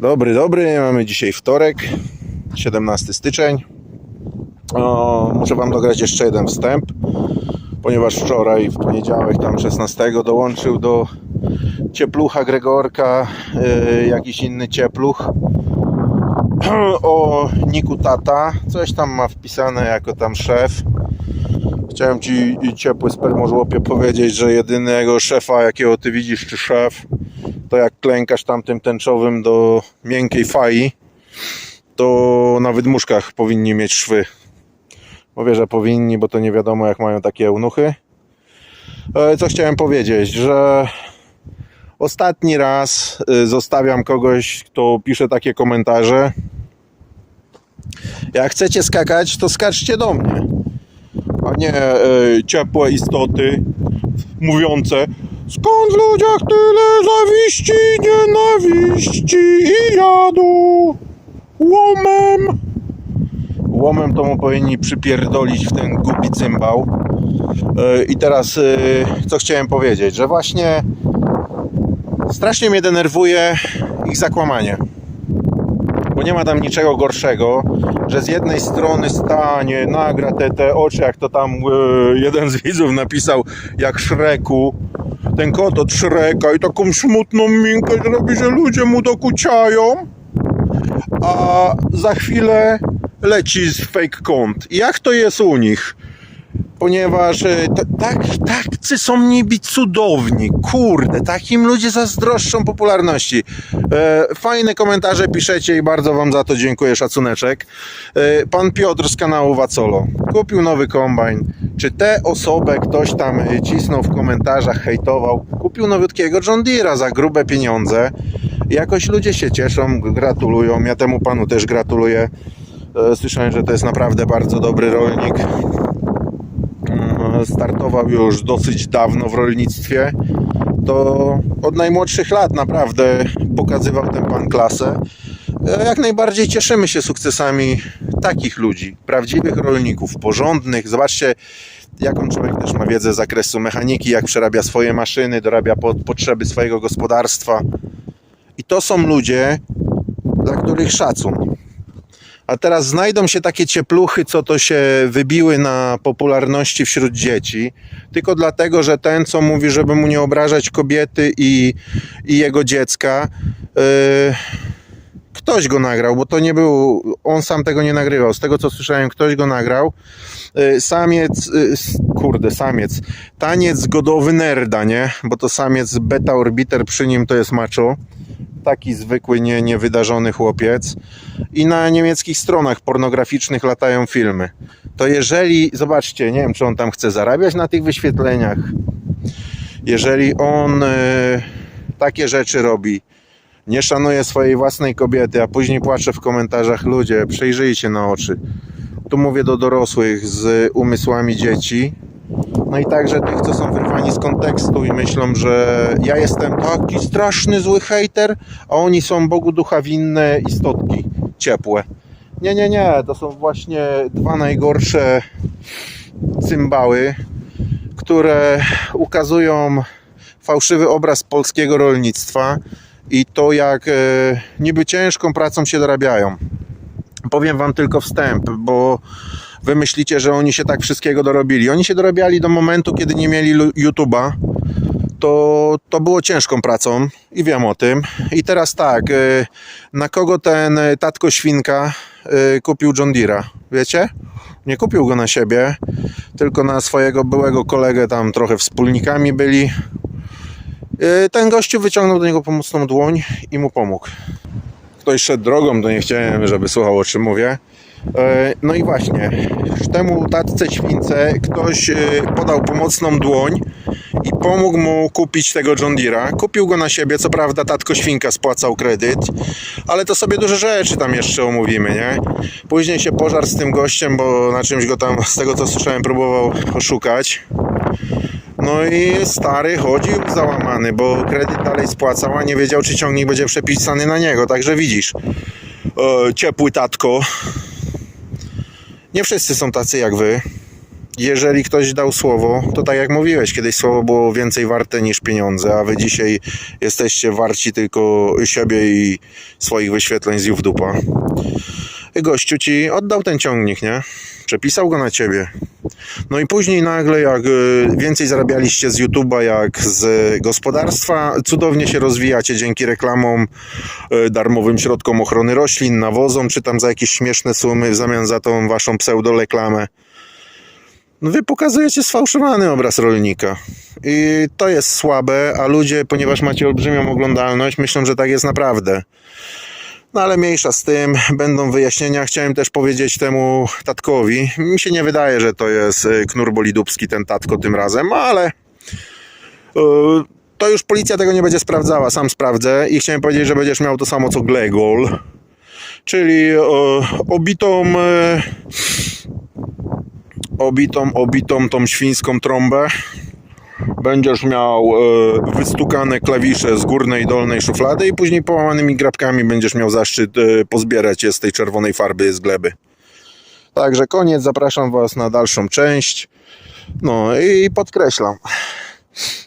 Dobry, dobry. Mamy dzisiaj wtorek, 17 styczeń. O, muszę Wam dograć jeszcze jeden wstęp, ponieważ wczoraj, w poniedziałek, tam 16, dołączył do cieplucha Gregorka yy, jakiś inny ciepluch o Niku Tata. Coś tam ma wpisane jako tam szef. Chciałem Ci ciepły spermożłopie powiedzieć, że jedynego szefa, jakiego Ty widzisz, czy szef, to jak klękasz tamtym tęczowym do miękkiej fai, to na wydmuszkach powinni mieć szwy. Mówię, że powinni, bo to nie wiadomo jak mają takie eunuchy. E, Co chciałem powiedzieć, że ostatni raz y, zostawiam kogoś, kto pisze takie komentarze. Jak chcecie skakać, to skaczcie do mnie. A nie e, ciepłe istoty mówiące Skąd w ludziach tyle zawiści, nienawiści i jadu? Łomem! Łomem to mu powinni przypierdolić w ten głupi cymbał. E, I teraz e, co chciałem powiedzieć, że właśnie strasznie mnie denerwuje ich zakłamanie. Bo nie ma tam niczego gorszego, że z jednej strony stanie, nagra te, te oczy, jak to tam e, jeden z widzów napisał, jak Szreku, ten kot od Szreka i taką smutną minkę zrobi, że ludzie mu dokuczają, a za chwilę leci z fake kont. Jak to jest u nich? Ponieważ e, tak, takcy są niby cudowni. Kurde, takim ludzie zazdroszczą popularności. E, fajne komentarze piszecie i bardzo Wam za to dziękuję, szacuneczek. E, pan Piotr z kanału Wacolo kupił nowy kombajn. Czy tę osobę ktoś tam e, cisnął w komentarzach, hejtował? Kupił nowiutkiego John Deere'a za grube pieniądze. Jakoś ludzie się cieszą, gratulują. Ja temu panu też gratuluję. E, Słyszałem, że to jest naprawdę bardzo dobry rolnik Mm, startował już dosyć dawno w rolnictwie, to od najmłodszych lat naprawdę pokazywał ten pan klasę. E, Jak najbardziej cieszymy się sukcesami takich ludzi, prawdziwych rolników, porządnych. Zobaczcie, jaką człowiek też ma wiedzę z zakresu mechaniki, jak przerabia swoje maszyny, dorabia pod potrzeby swojego gospodarstwa. I to są ludzie, dla których szacun. A teraz znajdą się takie ciepluchy, co to się wybiły na popularności wśród dzieci, tylko dlatego, że ten, co mówi, żeby mu nie obrażać kobiety i, i jego dziecka, yy, ktoś go nagrał, bo to nie był, on sam tego nie nagrywał. Z tego, co słyszałem, ktoś go nagrał. Yy, Samiec, s- kurde, samiec, taniec godowy nerda, nie? Bo to samiec beta orbiter, przy nim to jest macho. Taki zwykły, nie, niewydarzony chłopiec i na niemieckich stronach pornograficznych latają filmy. To jeżeli, zobaczcie, nie wiem, czy on tam chce zarabiać na tych wyświetleniach, jeżeli on e, takie rzeczy robi, nie szanuje swojej własnej kobiety, a później płacze w komentarzach, ludzie, przejrzyjcie na oczy. Tu mówię do dorosłych z umysłami dzieci, no i także tych, co są wyrwani z kontekstu i myślą, że ja jestem taki straszny, zły hejter, a oni są Bogu ducha winne istotki ciepłe. Nie, nie, nie, to są właśnie dwa najgorsze cymbały, które ukazują fałszywy obraz polskiego rolnictwa i to, jak e, niby ciężką pracą się dorabiają. Powiem Wam tylko wstęp, bo wy myślicie, że oni się tak wszystkiego dorobili. Oni się dorabiali do momentu, kiedy nie mieli YouTube'a. To, to było ciężką pracą i wiem o tym. I teraz tak, y, na kogo ten y, tatko świnka kupił John Deere'a? Wiecie? Nie kupił go na siebie, tylko na swojego byłego kolegę, tam trochę wspólnikami byli. Y, Ten gościu wyciągnął do niego pomocną dłoń i mu pomógł ktoś szedł drogą, to nie chciałem, żeby słuchał o czym mówię. E, No i właśnie, temu tatce śwince ktoś e, podał pomocną dłoń i pomógł mu kupić tego John Deere'a. Kupił go na siebie, co prawda tatko świnka spłacał kredyt, ale to sobie duże rzeczy tam jeszcze omówimy, nie? Później się pożar z tym gościem, bo na czymś go tam, z tego co słyszałem, próbował oszukać. No i stary chodził załamany, bo kredyt dalej spłacał, a nie wiedział, czy ciągnik będzie przepisany na niego. Także widzisz, e, ciepły tatko. Nie wszyscy są tacy jak wy. jeżeli ktoś dał słowo, to tak jak mówiłeś, kiedyś słowo było więcej warte niż pieniądze, a wy dzisiaj jesteście warci tylko siebie i swoich wyświetleń z w dupa. Gościu ci oddał ten ciągnik, nie? Przepisał go na ciebie. No i później nagle, jak y, więcej zarabialiście z YouTube'a, jak z gospodarstwa, cudownie się rozwijacie dzięki reklamom, y, darmowym środkom ochrony roślin, nawozom, czy tam za jakieś śmieszne sumy w zamian za tą waszą pseudoreklamę. No wy pokazujecie sfałszowany obraz rolnika. I to jest słabe, a ludzie, ponieważ macie olbrzymią oglądalność, myślą, że tak jest naprawdę. No ale mniejsza z tym, będą wyjaśnienia. Chciałem też powiedzieć temu tatkowi. Mi się nie wydaje, że to jest y, knur bolidubski ten tatko tym razem, ale y, to już policja tego nie będzie sprawdzała, sam sprawdzę i chciałem powiedzieć, że będziesz miał to samo co Glegol, czyli obitą y, obitą, obitą tą świńską trąbę. Będziesz miał e, wystukane klawisze z górnej i dolnej szuflady i później połamanymi grabkami będziesz miał zaszczyt e, pozbierać je z tej czerwonej farby z gleby. Także koniec, zapraszam Was na dalszą część. No i podkreślam,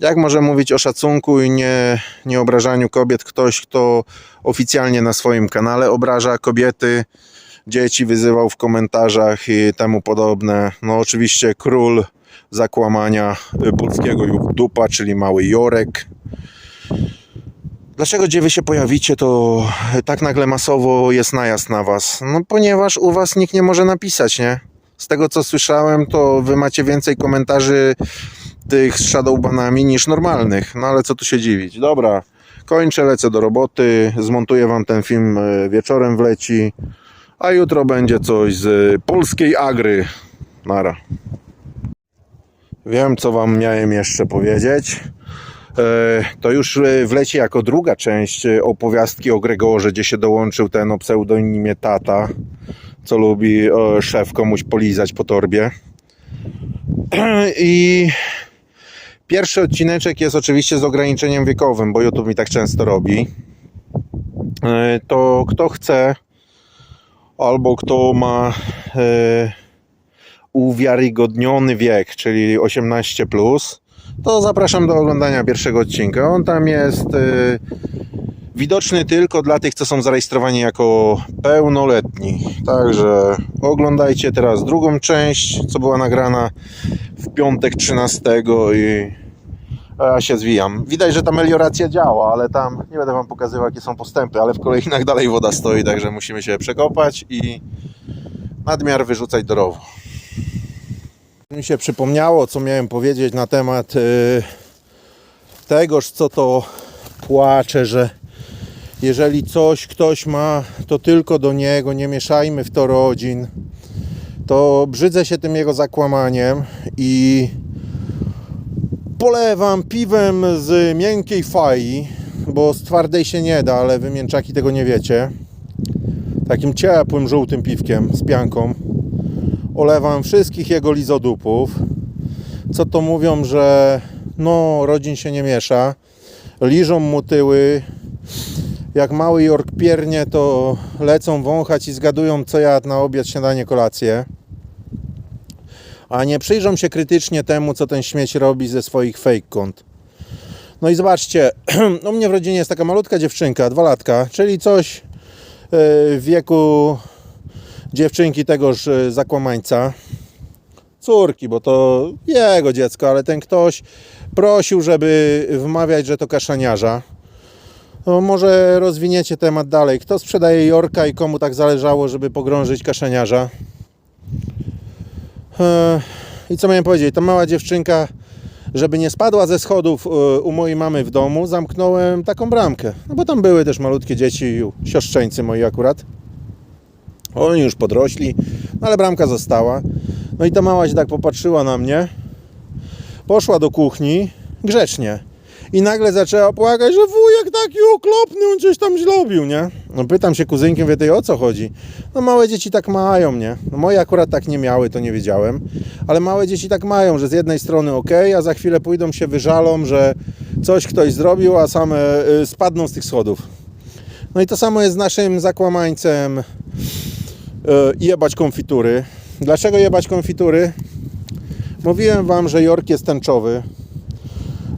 jak może mówić o szacunku i nie, nie obrażaniu kobiet ktoś, kto oficjalnie na swoim kanale obraża kobiety, dzieci wyzywał w komentarzach i temu podobne. No oczywiście król zakłamania y, polskiego dupa, czyli mały Jorek. Dlaczego gdzie wy się pojawicie, to tak nagle masowo jest najazd na was? No ponieważ u was nikt nie może napisać, nie? Z tego co słyszałem, to wy macie więcej komentarzy tych z shadowbanami niż normalnych. No ale co tu się dziwić? Dobra, kończę, lecę do roboty, zmontuję wam ten film y, wieczorem wleci, a jutro będzie coś z polskiej agry. Nara. Wiem, co Wam miałem jeszcze powiedzieć. E, To już e, wleci jako druga część e, opowiastki o Gregorze, gdzie się dołączył ten o pseudonimie Tata, co lubi szef komuś polizać po torbie. I pierwszy odcineczek jest oczywiście z ograniczeniem wiekowym, bo YouTube mi tak często robi. To kto chce, albo kto ma e, uwiarygodniony wiek, czyli 18, to zapraszam do oglądania pierwszego odcinka. On tam jest y, widoczny tylko dla tych, co są zarejestrowani jako pełnoletni. Także oglądajcie teraz drugą część, co była nagrana w piątek 13 i ja się zwijam. Widać, że ta melioracja działa, ale tam nie będę Wam pokazywał, jakie są postępy, ale w kolejnach dalej woda stoi, także musimy się przekopać i nadmiar wyrzucać do rowu. Mi się przypomniało, co miałem powiedzieć na temat y, tegoż, co to płacze, że jeżeli coś ktoś ma, to tylko do niego, nie mieszajmy w to rodzin. To brzydzę się tym jego zakłamaniem i polewam piwem z miękkiej fai, bo z twardej się nie da, ale wy mięczaki tego nie wiecie. Takim ciepłym, żółtym piwkiem z pianką olewam wszystkich jego lizodupów. Co to mówią, że no, rodzin się nie miesza. Liżą mu tyły. Jak mały Jork piernie, to lecą wąchać i zgadują, co jadł na obiad, śniadanie, kolację. A nie przyjrzą się krytycznie temu, co ten śmieć robi ze swoich fake kont. No i zobaczcie, u mnie w rodzinie jest taka malutka dziewczynka, dwalatka, czyli coś yy, w wieku dziewczynki tegoż y, zakłamańca, córki, bo to jego dziecko, ale ten ktoś prosił, żeby wmawiać, że to kaszaniarza. No, może rozwiniecie temat dalej. Kto sprzedaje Jorka i komu tak zależało, żeby pogrążyć kaszaniarza? E, I co miałem powiedzieć? Ta mała dziewczynka, żeby nie spadła ze schodów e, u mojej mamy w domu, zamknąłem taką bramkę. No bo tam były też malutkie dzieci, siostrzeńcy moi akurat. Oni już podrośli, no ale bramka została. No i ta mała się tak popatrzyła na mnie, poszła do kuchni, grzecznie. I nagle zaczęła płakać, że wujek taki okropny, on coś tam zrobił, nie? No pytam się kuzynkiem, wie tej o co chodzi? No małe dzieci tak mają, nie? No moje akurat tak nie miały, to nie wiedziałem. Ale małe dzieci tak mają, że z jednej strony ok, a za chwilę pójdą się wyżalą, że coś ktoś zrobił, a same y, spadną z tych schodów. No i to samo jest z naszym zakłamańcem jebać konfitury. Dlaczego jebać konfitury? Mówiłem wam, że Jork jest tęczowy.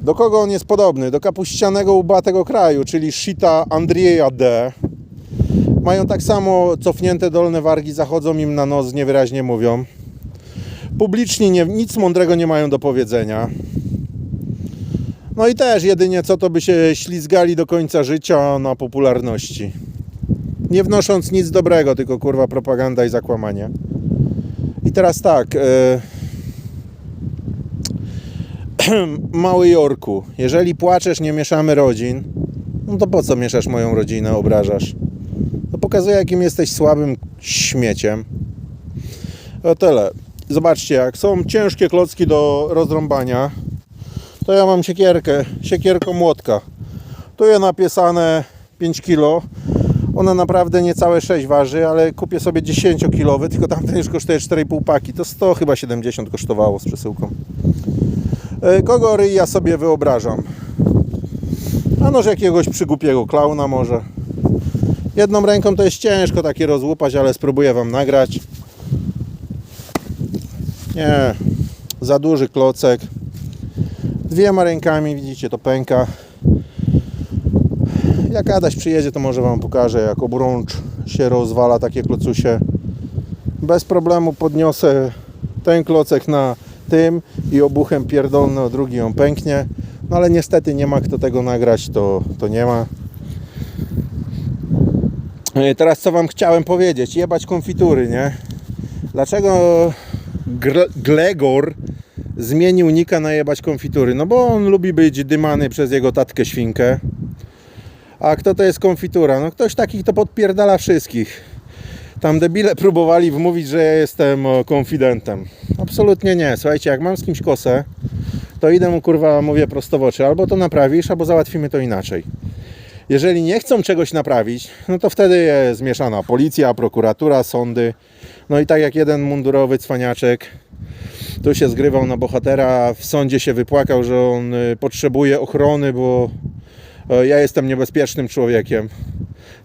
Do kogo on jest podobny? Do kapuścianego łba tego kraju, czyli Shita Andrieja D. Mają tak samo cofnięte dolne wargi, zachodzą im na nos, niewyraźnie mówią. Publicznie nie, nic mądrego nie mają do powiedzenia. No i też jedynie co to by się ślizgali do końca życia na popularności. Nie wnosząc nic dobrego, tylko kurwa propaganda i zakłamanie. I teraz tak. E... Mały Jorku, jeżeli płaczesz, nie mieszamy rodzin, no to po co mieszasz moją rodzinę, obrażasz? To pokazuje, jakim jesteś słabym śmieciem. O tyle. Zobaczcie, jak są ciężkie klocki do rozrąbania, to ja mam siekierkę, siekierką młotka. Tu jest napisane 5 kg. Ona naprawdę niecałe 6 waży, ale kupię sobie 10 kg, tylko tamten już kosztuje 4,5 paki. To 100 chyba 70 kosztowało z przesyłką. E, Kogo ryja sobie wyobrażam? A noż jakiegoś przygłupiego klauna może. Jedną ręką to jest ciężko takie rozłupać, ale spróbuję Wam nagrać. Nie, za duży klocek. Dwiema rękami, widzicie, to pęka. Jak Adaś przyjedzie, to może Wam pokażę, jak obrącz się rozwala takie klocusie. Bez problemu podniosę ten klocek na tym i obuchem pierdolny, a drugi on pęknie. No ale niestety nie ma kto tego nagrać, to, to nie ma. E, Teraz co Wam chciałem powiedzieć? Jebać konfitury, nie? Dlaczego Glegor zmienił nika na jebać konfitury? No bo on lubi być dymany przez jego tatkę świnkę. A kto to jest konfitura? No ktoś taki, kto podpierdala wszystkich. Tam debile próbowali wmówić, że ja jestem konfidentem. Absolutnie nie. Słuchajcie, jak mam z kimś kosę, to idę mu kurwa, mówię prosto w oczy. Albo to naprawisz, albo załatwimy to inaczej. Jeżeli nie chcą czegoś naprawić, no to wtedy jest zmieszana policja, prokuratura, sądy. No i tak jak jeden mundurowy cwaniaczek tu się zgrywał na bohatera, w sądzie się wypłakał, że on y, potrzebuje ochrony, bo ja jestem niebezpiecznym człowiekiem.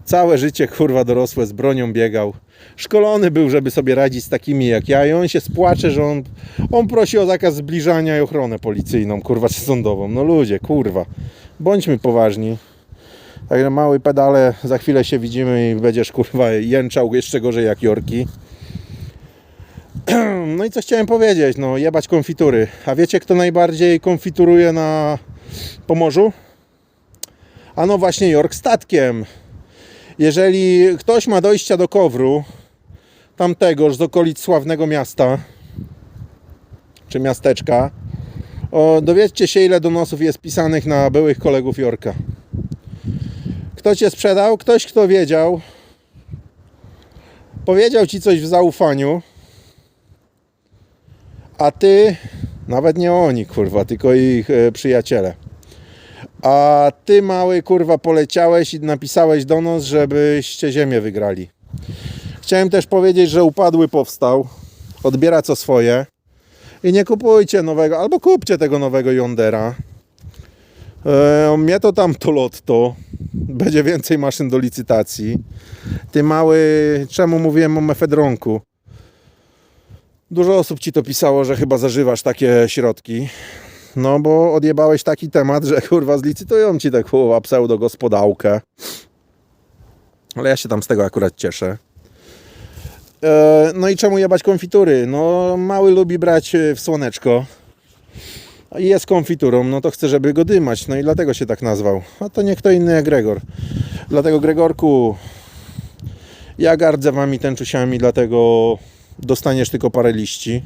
Całe życie kurwa dorosłe z bronią biegał. Szkolony był, żeby sobie radzić z takimi jak ja i on się spłacze, że on, on prosi o zakaz zbliżania i ochronę policyjną, kurwa, czy sądową. No ludzie, kurwa, bądźmy poważni. Także mały pedale, za chwilę się widzimy i będziesz kurwa jęczał jeszcze gorzej jak Jorki. No i co chciałem powiedzieć, no jebać konfitury. A wiecie kto najbardziej konfituruje na Pomorzu? A no właśnie Jork statkiem. Jeżeli ktoś ma dojścia do Kowru, tamtegoż z okolic sławnego miasta, czy miasteczka, o, dowiedzcie się ile donosów jest pisanych na byłych kolegów Jorka. Kto cię sprzedał? Ktoś, kto wiedział, powiedział ci coś w zaufaniu, a ty, nawet nie oni, kurwa, tylko ich e, przyjaciele. A ty, mały, kurwa, poleciałeś i napisałeś do nas, żebyście ziemię wygrali. Chciałem też powiedzieć, że upadły powstał, odbiera co swoje i nie kupujcie nowego, albo kupcie tego nowego Yondera. E, mnie to tam to lotto. Będzie więcej maszyn do licytacji. Ty mały, czemu mówiłem o mefedronku? Dużo osób ci to pisało, że chyba zażywasz takie środki. No bo odjebałeś taki temat, że kurwa zlicytują ci tę kurwa pseudogospodałkę. Ale ja się tam z tego akurat cieszę. E, no i czemu jebać konfitury? No mały lubi brać e, w słoneczko. I jest konfiturą, no to chcę, żeby go dymać. No i dlatego się tak nazwał. A to nie kto inny jak Gregor. Dlatego Gregorku, ja gardzę wami tęczusiami, dlatego dostaniesz tylko parę liści.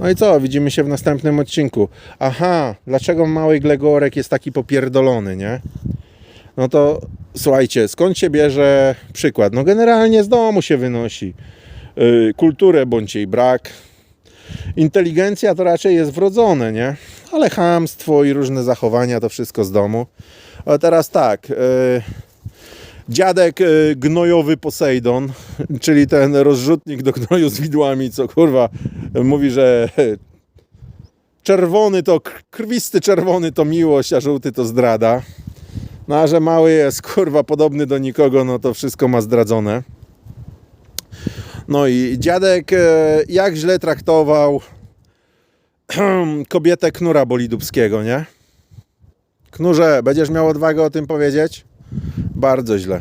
No i co? Widzimy się w następnym odcinku. Aha, dlaczego mały Gregorek jest taki popierdolony, nie? No to słuchajcie, skąd się bierze przykład? No generalnie z domu się wynosi. Yy, kulturę bądź jej brak. Inteligencja to raczej jest wrodzone, nie? Ale chamstwo i różne zachowania to wszystko z domu. A teraz tak. Yy, dziadek yy, gnojowy Posejdon, czyli ten rozrzutnik do gnoju z widłami, co kurwa mówi, że czerwony to krwisty czerwony to miłość, a żółty to zdrada. No a że mały jest kurwa podobny do nikogo, no to wszystko ma zdradzone. No i dziadek e, jak źle traktował kobietę Knura Bolidubskiego, nie? Knurze, będziesz miał odwagę o tym powiedzieć? Bardzo źle.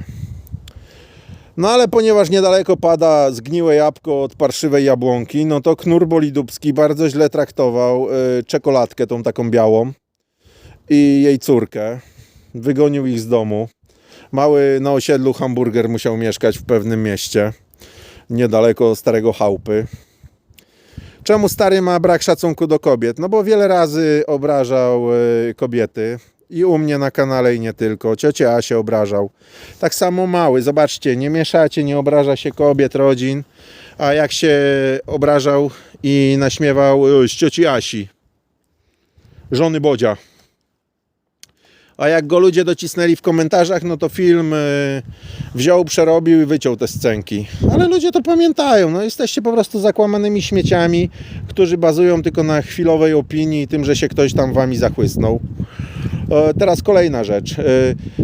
No ale ponieważ niedaleko pada zgniłe jabłko od parszywej jabłonki, no to Knur Bolidubski bardzo źle traktował y, czekoladkę tą taką białą i jej córkę. Wygonił ich z domu. Mały na osiedlu hamburger musiał mieszkać w pewnym mieście, niedaleko starego chałupy. Czemu stary ma brak szacunku do kobiet? No bo wiele razy obrażał y, kobiety. I u mnie na kanale i nie tylko. Ciocię Asię obrażał. Tak samo mały. Zobaczcie, nie mieszacie, nie obraża się kobiet, rodzin. A jak się obrażał i naśmiewał y, z cioci Asi. Żony Bodzia. A jak go ludzie docisnęli w komentarzach, no to film y, wziął, przerobił i wyciął te scenki. Ale ludzie to pamiętają. No jesteście po prostu zakłamanymi śmieciami, którzy bazują tylko na chwilowej opinii i tym, że się ktoś tam wami zachłysnął. E, Teraz kolejna rzecz. E,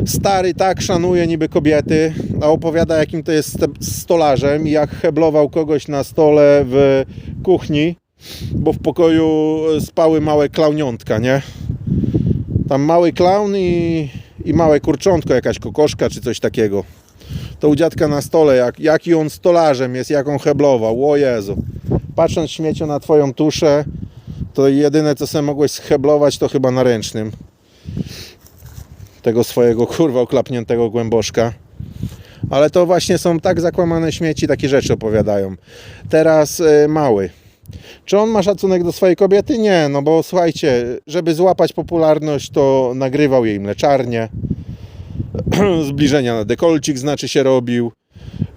Stary tak szanuje niby kobiety, a opowiada jakim to jest stolarzem i jak heblował kogoś na stole w kuchni, bo w pokoju spały małe klauniątka, nie? Tam mały klaun i, i małe kurczątko, jakaś kokoszka czy coś takiego. To u dziadka na stole, jak, jaki on stolarzem jest, jak on heblował, o Jezu. Patrząc śmieciu na twoją tuszę, to jedyne co sobie mogłeś scheblować to chyba na ręcznym tego swojego kurwa oklapniętego głęboszka. Ale to właśnie są tak zakłamane śmieci, takie rzeczy opowiadają. Teraz y, mały. Czy on ma szacunek do swojej kobiety? Nie, no bo słuchajcie, żeby złapać popularność, to nagrywał jej mleczarnię. Zbliżenia na dekolcik znaczy się robił.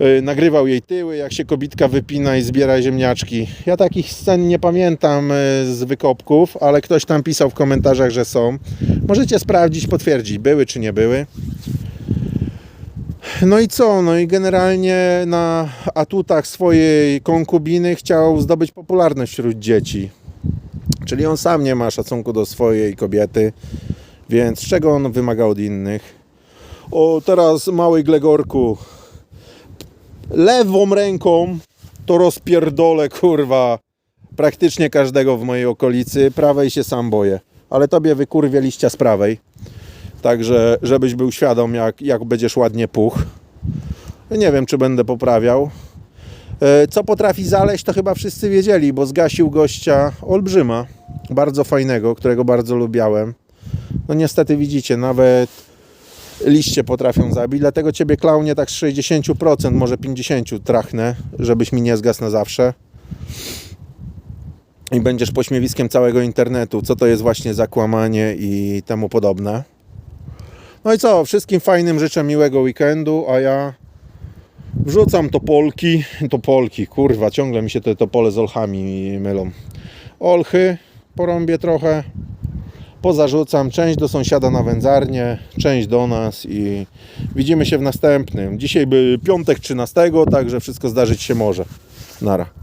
Y, Nagrywał jej tyły, jak się kobitka wypina i zbiera ziemniaczki. Ja takich scen nie pamiętam y, z wykopków, ale ktoś tam pisał w komentarzach, że są. Możecie sprawdzić, potwierdzić, były czy nie były. No i co? No i generalnie na atutach swojej konkubiny chciał zdobyć popularność wśród dzieci. Czyli on sam nie ma szacunku do swojej kobiety, więc czego on wymaga od innych? O, teraz mały Glegorku, lewą ręką to rozpierdolę, kurwa, praktycznie każdego w mojej okolicy. Prawej się sam boję. Ale tobie wykurwię liścia z prawej. Także, żebyś był świadom, jak, jak będziesz ładnie puch. Nie wiem, czy będę poprawiał. E, Co potrafi zaleść, to chyba wszyscy wiedzieli, bo zgasił gościa olbrzyma, bardzo fajnego, którego bardzo lubiałem. No niestety widzicie, nawet liście potrafią zabić, dlatego ciebie klaunie tak z 60%, może 50% trachnę, żebyś mi nie zgasł na zawsze. I będziesz pośmiewiskiem całego internetu, co to jest właśnie zakłamanie i temu podobne. No i co, wszystkim fajnym życzę miłego weekendu, a ja wrzucam topolki, topolki, kurwa, ciągle mi się te topole z olchami mylą. Olchy porąbię trochę, pozarzucam, część do sąsiada na wędzarnię, część do nas i widzimy się w następnym. Dzisiaj by piątek 13, także wszystko zdarzyć się może. Nara.